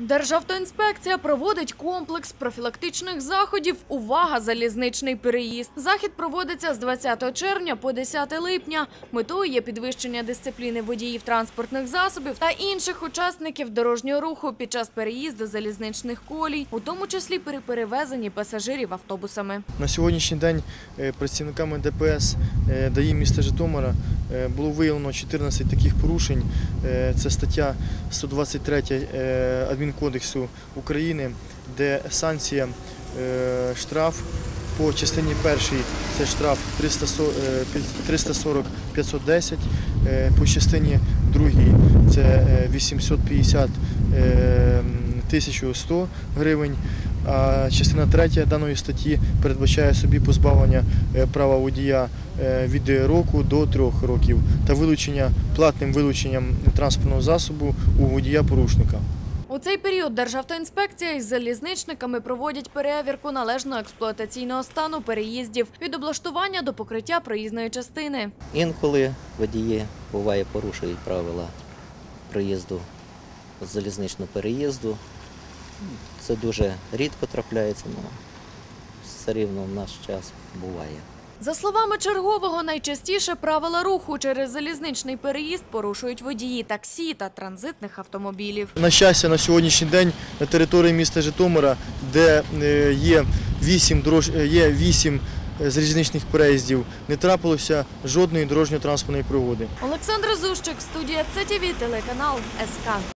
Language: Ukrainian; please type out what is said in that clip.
Державтоінспекція проводить комплекс профілактичних заходів «Увага! Залізничний переїзд». Захід проводиться з 20 червня по 10 липня. Метою є підвищення дисципліни водіїв транспортних засобів та інших учасників дорожнього руху під час переїзду залізничних колій, у тому числі при перевезенні пасажирів автобусами. На сьогоднішній день е, працівниками ДПС е, ДАІ міста Житомира було виявлено 14 таких порушень. Е, Це стаття 123 е, Адмінкодексу України, де санкція е, штраф по частині першій це штраф 340-510, е, по частині другій це е, 850 е, 1100 гривень. А частина третя даної статті передбачає собі позбавлення е, права водія е, від року до трьох років та вилучення платним вилученням транспортного засобу у водія порушника. У цей період Державтоінспекція із залізничниками проводять перевірку належного експлуатаційного стану переїздів від облаштування до покриття проїзної частини. Інколи водії буває порушують правила проїзду залізничного переїзду. Це дуже рідко трапляється, але все рівно в наш час буває. За словами чергового, найчастіше правила руху через залізничний переїзд порушують водії таксі та транзитних автомобілів. На щастя, на сьогоднішній день на території міста Житомира, де е, є вісім дорож... е, є вісім е, залізничних переїздів, не трапилося жодної дорожньо-транспортної пригоди. Олександр Зущик, студія ЦТВ, телеканал СК.